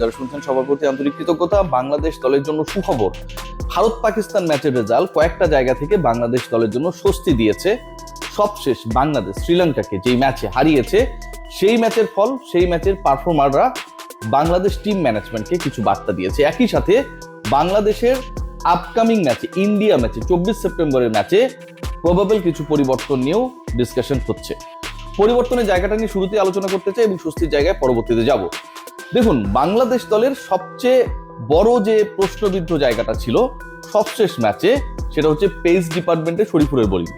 যারা শুনছেন সবার প্রতি আন্তরিক কৃতজ্ঞতা। বাংলাদেশ দলের জন্য সুখবর। ভারত পাকিস্তান ম্যাচের রেজাল্ট কয়েকটা জায়গা থেকে বাংলাদেশ দলের জন্য স্বস্তি দিয়েছে। সবশেষ বাংলাদেশ শ্রীলঙ্কাকে যেই ম্যাচে হারিয়েছে, সেই ম্যাচের ফল, সেই ম্যাচের পারফর্মাররা বাংলাদেশ টিম ম্যানেজমেন্টকে কিছু বার্তা দিয়েছে। একই সাথে বাংলাদেশের আপকামিং ম্যাচে, ইন্ডিয়া ম্যাচে, চব্বিশ সেপ্টেম্বরের ম্যাচে প্রবাবল কিছু পরিবর্তন নিয়েও ডিসকাশন হচ্ছে। পরিবর্তনের জায়গাটা নিয়ে শুরুতে আলোচনা করতে চাই এবং স্বস্তির জায়গায় পরবর্তীতে যাব। দেখুন, বাংলাদেশ দলের সবচেয়ে বড় যে প্রশ্নবিদ্ধ জায়গাটা ছিল, সবশেষ ম্যাচে, সেটা হচ্ছে পেস ডিপার্টমেন্টে শরীফুরের বোলিং।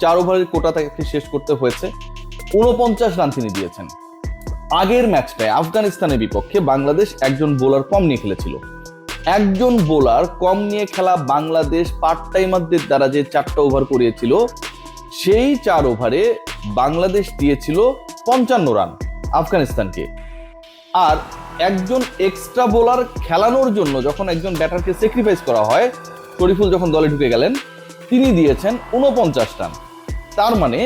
চার ওভারের কোটা তাকে শেষ করতে হয়েছে। উনপঞ্চাশ রান তিনি দিয়েছেন। আগের ম্যাচটায় আফগানিস্তানের বিপক্ষে বাংলাদেশ একজন বোলার কম নিয়ে খেলেছিল। একজন বোলার কম নিয়ে খেলা বাংলাদেশ পার্ট টাইমারদের দ্বারা যে চারটা ওভার করিয়েছিল, সেই চার ওভারে বাংলাদেশ দিয়েছিল পঞ্চান্ন রান আফগানিস্তানকে। আর একজন এক্সট্রা বোলার খেলানোর জন্য যখন একজন ব্যাটারকে স্যাক্রিফাইস করা হয়, শরীফুল যখন দলে ঢুকে গেলেন, তিনি দিয়েছেন উনপঞ্চাশ রান। তার মানে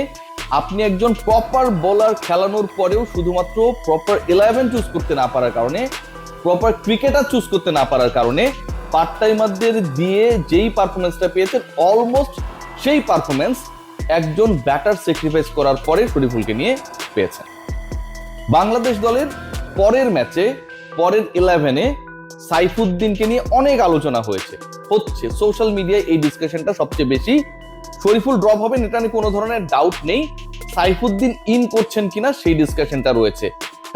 আপনি একজন প্রপার বোলার খেলানোর পরেও শুধুমাত্র প্রপার ইলেভেন চুজ করতে না পারার কারণে প্রপার ক্রিকেটার চুজ করতে না পারার কারণে পার্ট টাইমারদের দিয়ে যেই পারফরমেন্সটা পেয়েছেন অলমোস্ট সেই পারফরমেন্স একজন ব্যাটার স্যাক্রিফাইস করার পরে শরীফুলকে নিয়ে পেয়েছেন। বাংলাদেশ দলের পরের ম্যাচে, পরের ইলেভেনে সাইফুদ্দিনকে নিয়ে অনেক আলোচনা হয়েছে। হচ্ছে সোশ্যাল মিডিয়ায় এই ডিসকাশনটা সবচেয়ে বেশি। শরীফুল ড্রপ হবেন এটা নিয়ে কোনো ধরনের ডাউট নেই। সাইফুদ্দিন ইন করছেন কিনা, সেই ডিসকাশনটা রয়েছে।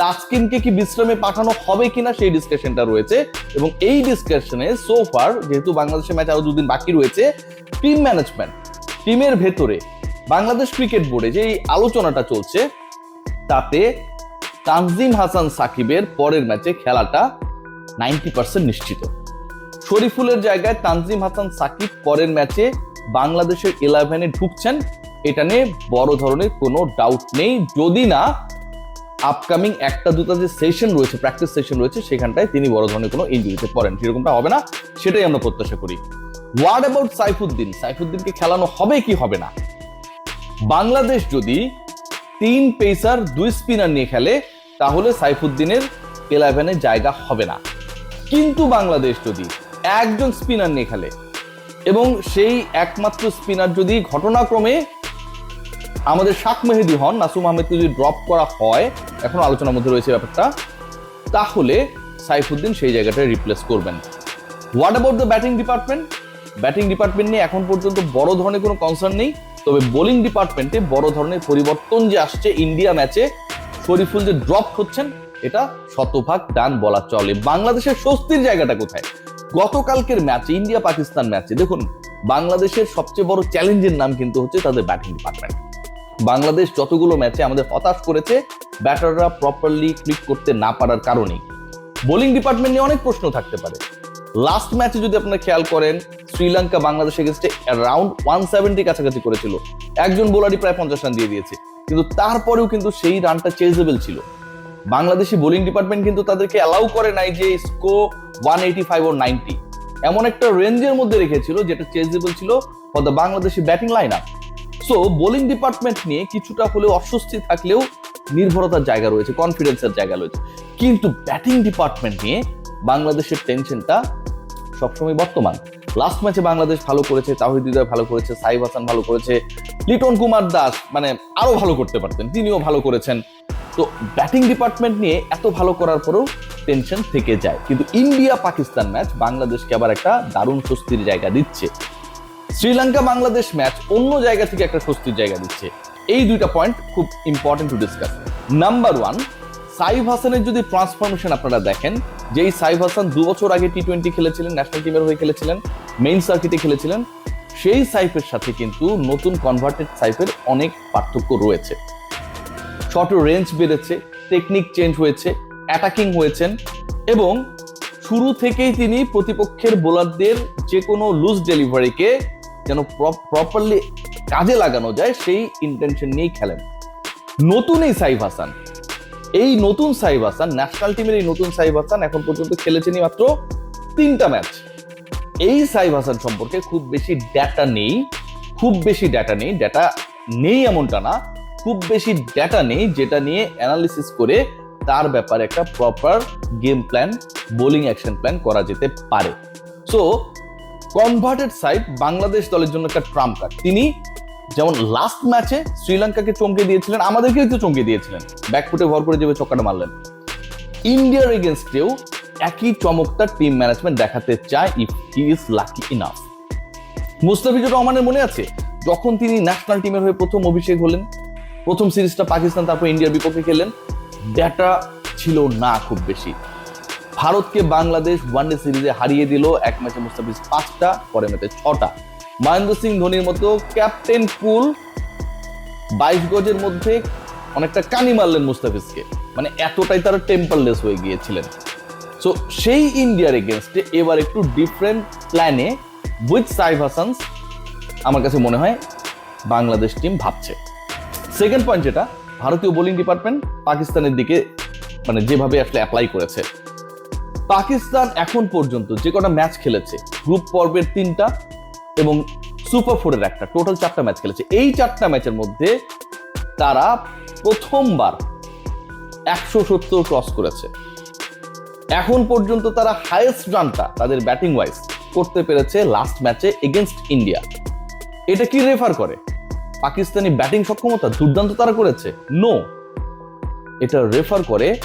তাসকিনকে কি বিশ্রামে পাঠানো হবে কিনা, সেই ডিসকাশনটা রয়েছে। এবং এই ডিসকাশনে সো ফার যেহেতু বাংলাদেশের ম্যাচ আরও দুদিন বাকি রয়েছে টিম ম্যানেজমেন্ট টিমের ভেতরে, বাংলাদেশ ক্রিকেট বোর্ডে যে এই আলোচনাটা চলছে, তাতে তানজিম হাসান সাকিবের পরের ম্যাচে খেলাটা নাইনটি পার্সেন্ট নিশ্চিত। শরীফুলের জায়গায় তানজিম হাসান সাকিব পরের ম্যাচে বাংলাদেশের ইলেভেনে ঢুকছেন, এটা নিয়ে বড় ধরনের কোনো ডাউট নেই। যদি না আপকামিং একটা দুটা যে সেশন রয়েছে প্র্যাকটিস সেশন রয়েছে, সেখানটায় তিনি বড় ধরনের কোনো ইঞ্জুরিতে পড়েন। সেরকমটা হবে না, সেটাই আমরা প্রত্যাশা করি। Word about Saifuddin? সাইফুদ্দিনকে খেলানো হবে কি হবে না? বাংলাদেশ যদি তিন পেসার দুই স্পিনার নিয়ে খেলে, তাহলে সাইফুদ্দিনের ইলেভেনে জায়গা হবে না। কিন্তু বাংলাদেশ যদি একজন স্পিনার নিয়ে খেলে, এবং সেই একমাত্র স্পিনার যদি ঘটনাক্রমে আমাদের শাক মেহেদি হন, নাসুম আহমেদকে যদি ড্রপ করা হয়, এখন আলোচনার মধ্যে রয়েছে ব্যাপারটা, তাহলে সাইফুদ্দিন সেই জায়গাটায় রিপ্লেস করবেন। What about the batting department batting department নিয়ে এখন পর্যন্ত বড় ধরনের কোনো কনসার্ন নেই। তবে বোলিং ডিপার্টমেন্টে বড় ধরনের পরিবর্তন যে আসছে ইন্ডিয়া ম্যাচে শরীফুল যে ড্রপ হচ্ছেন, এটা শতভাগ ডান বলা চলে। বাংলাদেশের স্বস্তির জায়গাটা কোথায়? গতকালকের ম্যাচে ইন্ডিয়া পাকিস্তান ম্যাচে দেখুন, বাংলাদেশের সবচেয়ে বড় চ্যালেঞ্জের নাম কিন্তু হচ্ছে তাদের ব্যাটিং ডিপার্টমেন্ট বাংলাদেশ যতগুলো ম্যাচে আমাদের হতাশ করেছে, ব্যাটাররা প্রপারলি ক্লিক করতে না পারার কারণেই। বোলিং ডিপার্টমেন্ট নিয়ে অনেক প্রশ্ন থাকতে পারে। লাস্ট ম্যাচে যদি আপনারা খেয়াল করেন শ্রীলঙ্কা বাংলাদেশ এগেনস্টে অ্যারাউন্ড ওয়ান সেভেন্টি কাছাকাছি করেছিল। একজন বোলারই প্রায় পঞ্চাশ রান দিয়ে দিয়েছে। কিন্তু তারপরেও কিন্তু সেই রানটা চেজেবল ছিল। বাংলাদেশি বোলিং ডিপার্টমেন্ট কিন্তু তাদেরকে অ্যালাউ করে নাই যে স্কো ওয়ান এইটি ফাইভ ও নাইনটি এমন একটা রেঞ্জের মধ্যে রেখেছিল যেটা চেজেবল ছিল for the Bangladeshi batting line up so bowling department নিয়ে কিছুটা হলেও অস্বস্তি থাকলেও নির্ভরতার জায়গা রয়েছে কনফিডেন্সের জায়গা রয়েছে। কিন্তু ব্যাটিং ডিপার্টমেন্ট নিয়ে বাংলাদেশের টেনশনটা সবসময় বর্তমান। লাস্ট ম্যাচে বাংলাদেশ ভালো করেছে তাহিদ ভালো করেছে সাইব হাসান ভালো করেছে, লিটন কুমার দাস মানে আরও ভালো করতে পারতেন, তিনিও ভালো করেছেন। তো ব্যাটিং ডিপার্টমেন্ট নিয়ে এত ভালো করার পরেও টেনশন থেকে যায়। কিন্তু ইন্ডিয়া পাকিস্তান ম্যাচ বাংলাদেশকে আবার একটা দারুণ স্বস্তির জায়গা দিচ্ছে। শ্রীলঙ্কা বাংলাদেশ ম্যাচ অন্য জায়গা থেকে একটা স্বস্তির জায়গা দিচ্ছে। এই দুইটা পয়েন্ট খুব important to discuss number one Saif হাসানের যদি ট্রান্সফরমেশন আপনারা দেখেন, যেই সাইফ হাসান দু বছর আগে টি টোয়েন্টি খেলেছিলেন ন্যাশনাল টিমের হয়ে খেলেছিলেন মেইন সার্কিটে খেলেছিলেন, সেই সাইফের সাথে কিন্তু নতুন কনভার্টেড সাইফের অনেক পার্থক্য রয়েছে। শর্ট রেঞ্জ বেড়েছে টেকনিক চেঞ্জ হয়েছে অ্যাটাকিং হয়েছেন এবং শুরু থেকেই তিনি প্রতিপক্ষের বোলারদের যে কোনো লুজ ডেলিভারিকে যেন প্রপারলি কাজে লাগানো যায়, সেই ইন্টেনশন নিয়েই খেলেন। নতুন এই সাইফ হাসান এই নতুন সাইফ হাসান ন্যাশনাল টিমের এই নতুন সাইফ হাসান এখন পর্যন্ত খেলেছেনই মাত্র তিনটা ম্যাচ। এই সাইফ হাসান সম্পর্কে খুব বেশি ডেটা নেই, খুব বেশি ডেটা নেই ডেটা নেই এমনটা না, খুব বেশি ডেটা নেই যেটা নিয়ে অ্যানালিসিস করে তার ব্যাপারে একটা proper game plan bowling action plan করা যেতে পারে। সো কনভার্টেড সাইড বাংলাদেশ দলের জন্য একটা ট্রাম্প কার্ড তিনি যেমন লাস্ট ম্যাচে শ্রীলঙ্কাকে চমকে দিয়েছিলেন আমাদেরকেই তো চমকে দিয়েছিলেন। ব্যাকফুটে ভর করে যেভাবে ছক্কাটা মারলেন। ইন্ডিয়ার এগেনস্টেও একই চমকটা টিম ম্যানেজমেন্ট দেখাতে চায় if he is lucky enough Mustafizur রহমানের মনে আছে, যখন তিনি ন্যাশনাল টিমের হয়ে প্রথম অভিষেক হলেন, প্রথম সিরিজটা পাকিস্তান তারপর ইন্ডিয়ার বিপক্ষে খেলেন ডেটা ছিল না খুব বেশি। ভারতকে বাংলাদেশ ওয়ানডে সিরিজে হারিয়ে দিল, এক ম্যাচে মুস্তাফিজ পাঁচটা পরে ম্যাচে ছটা। মহেন্দ্র সিং ধোনির মতো ক্যাপ্টেন কুল বাইশ গজের মধ্যে অনেকটা কানি মারলেন মুস্তাফিজকে। মানে এতটাই তারা টেম্পারলেস হয়ে গিয়েছিলেন। সো সেই ইন্ডিয়ার এগেনস্টে এবার একটু ডিফারেন্ট প্ল্যানে উইথ সাইফ হাসানস আমার কাছে মনে হয় বাংলাদেশ টিম ভাবছে। সেকেন্ড পয়েন্ট যেটা, ভারতীয় বোলিং ডিপার্টমেন্ট পাকিস্তানের দিকে মানে যেভাবে আসলে অ্যাপ্লাই করেছে। পাকিস্তান এখন পর্যন্ত যে কটা ম্যাচ খেলেছে গ্রুপ পর্বের তিনটা এবং সুপার ফোরের একটা টোটাল চারটা ম্যাচ খেলেছে। এই চারটা ম্যাচের মধ্যে তারা প্রথমবার একশো সত্তর ক্রস করেছে। এখন পর্যন্ত তারা হায়েস্ট রানটা তাদের ব্যাটিং ওয়াইজ করতে পেরেছে লাস্ট ম্যাচে এগেনস্ট ইন্ডিয়া এটা কি রেফার করে? পাকিস্তানি ব্যাটিং সক্ষমতা দুর্দান্ত তারা করেছে? নো এটা রেফার করে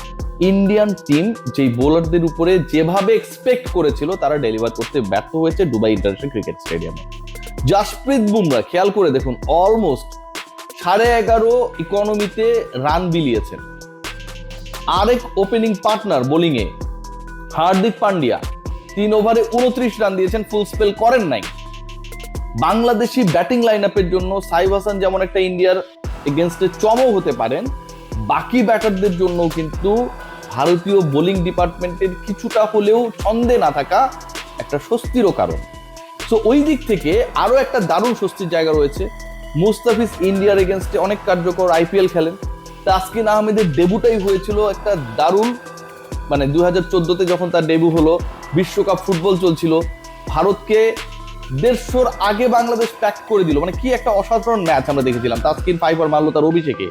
ইন্ডিয়ান টিম যেই বোলারদের উপরে যেভাবে এক্সপেক্ট করেছিল, তারা ডেলিভার করতে ব্যর্থ হয়েছে দুবাই ইন্টারন্যাশনাল ক্রিকেট স্টেডিয়ামে জাসপ্রীত বুমরা খেয়াল করে দেখুন অলমোস্ট সাড়ে এগারো ইকোনমিতে রান বিলিয়েছেন। আরেক ওপেনিং পার্টনার বোলিংয়ে হার্দিক পান্ডিয়া, তিন ওভারে উনত্রিশ রান দিয়েছেন ফুল স্পেল করেন নাই। বাংলাদেশি ব্যাটিং লাইন আপের জন্য সাইব হাসান যেমন একটা ইন্ডিয়ার এগেনস্টে চমক হতে পারেন, বাকি ব্যাটারদের জন্য কিন্তু ভারতীয় বোলিং ডিপার্টমেন্টের কিছুটা হলেও ছন্দে না থাকা একটা স্বস্তিরও কারণ। সো ওই দিক থেকে আরও একটা দারুণ স্বস্তির জায়গা রয়েছে। মুস্তাফিজ ইন্ডিয়ার এগেনস্টে অনেক কার্যকর আইপিএল খেলেন। তাসকিন আহমেদের ডেবুটাই হয়েছিল একটা দারুণ মানে দুই হাজার চোদ্দোতে যখন তার ডেবু হলো, বিশ্বকাপ ফুটবল চলছিল, ভারতকে দেড়শোর আগে বাংলাদেশ প্যাক করে দিল। মানে কি একটা অসাধারণ ম্যাচ আমরা দেখেছিলাম, তাসকিন ফাইবার মারলো তার অভিষেকে।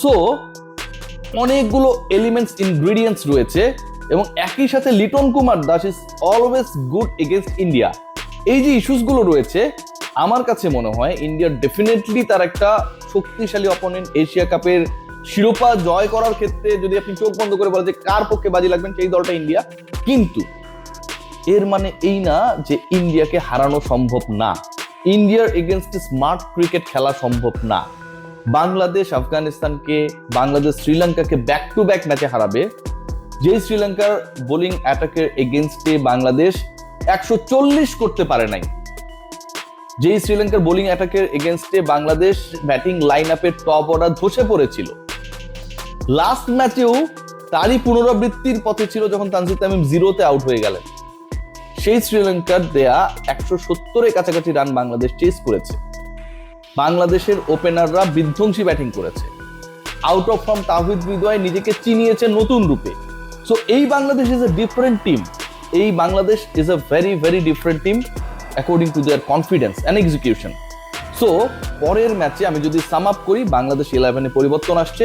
সো অনেকগুলো এলিমেন্টস ইনগ্রিডিয়েন্টস রয়েছে এবং একই সাথে Liton Kumar Das is always good against India এই যে ইস্যুসগুলো রয়েছে, আমার কাছে মনে হয় ইন্ডিয়ার ডেফিনেটলি তার একটা শক্তিশালী অপোনেন্ট এশিয়া কাপের শিরোপা জয় করার ক্ষেত্রে যদি আপনি চোখ বন্ধ করে বলেন যে কার পক্ষে বাজি লাগবেন সেই দলটা ইন্ডিয়া কিন্তু এর মানে এই না যে ইন্ডিয়াকে হারানো সম্ভব না। ইন্ডিয়ার এগেনস্টে স্মার্ট ক্রিকেট খেলা সম্ভব না। বাংলাদেশ, আফগানিস্তানকে, বাংলাদেশ, শ্রীলঙ্কাকে ব্যাক টু ব্যাক ম্যাচে হারাবে। যে শ্রীলঙ্কার বোলিং অ্যাটাকের এগেনস্টে বাংলাদেশ একশো চল্লিশ করতে পারে নাই। যেই শ্রীলঙ্কার বোলিং অ্যাটাকের এগেনস্টে বাংলাদেশ ব্যাটিং লাইন আপের টপ অর্ডার ধসে পড়েছিল। লাস্ট ম্যাচেও তারই পুনরাবৃত্তির পথে ছিল যখন তানজিদ তামিম জিরোতে আউট হয়ে গেলেন। সেই শ্রীলঙ্কার দেয়া একশো সত্তরের কাছাকাছি রান বাংলাদেশ চেস করেছে। বাংলাদেশের ওপেনাররা বিধ্বংসী ব্যাটিং করেছে। Out of form Towhid Hridoy নিজেকে চিনিয়েছে নতুন রূপে। সো এই Bangladesh is a different team এই Bangladesh is a very very different team according to their confidence and execution so পরের ম্যাচে আমি যদি সাম আপ করি, বাংলাদেশ ইলেভেনে পরিবর্তন আসছে।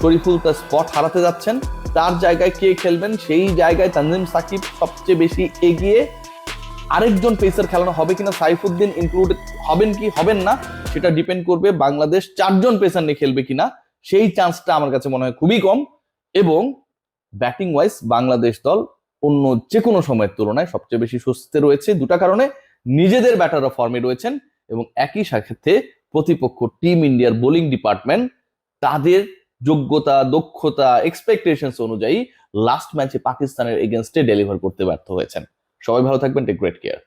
শরীফুল তার স্পট হারাতে যাচ্ছেন। তার জায়গায় কে খেলবেন? সেই জায়গায় তানজিম সাকিব সবচেয়ে বেশি এগিয়ে আরেকজন পেসার খেলানো হবে কিনা সাইফুদ্দিন ইনক্লুড হবেন কি, হবেন না, সেটা ডিপেন্ড করবে বাংলাদেশ চারজন পেসার নিয়ে খেলবে কিনা। সেই চান্সটা আমার কাছে মনে হয় খুবই কম এবং ব্যাটিং ওয়াইজ বাংলাদেশ দল অন্য যে কোনো সময়ের তুলনায় সবচেয়ে বেশি স্বস্তিতে রয়েছে। দুটা কারণে নিজেদের ব্যাটাররা ফর্মে রয়েছেন এবং একই সাথে প্রতিপক্ষ টিম ইন্ডিয়ার বোলিং ডিপার্টমেন্ট তাদের যোগ্যতা, দক্ষতা এক্সপেকটেশনস অনুযায়ী লাস্ট ম্যাচে পাকিস্তানের এগেনস্টে ডেলিভার করতে ব্যর্থ হয়েছেন। সবাই ভালো থাকবেন টেক গ্রেট কেয়ার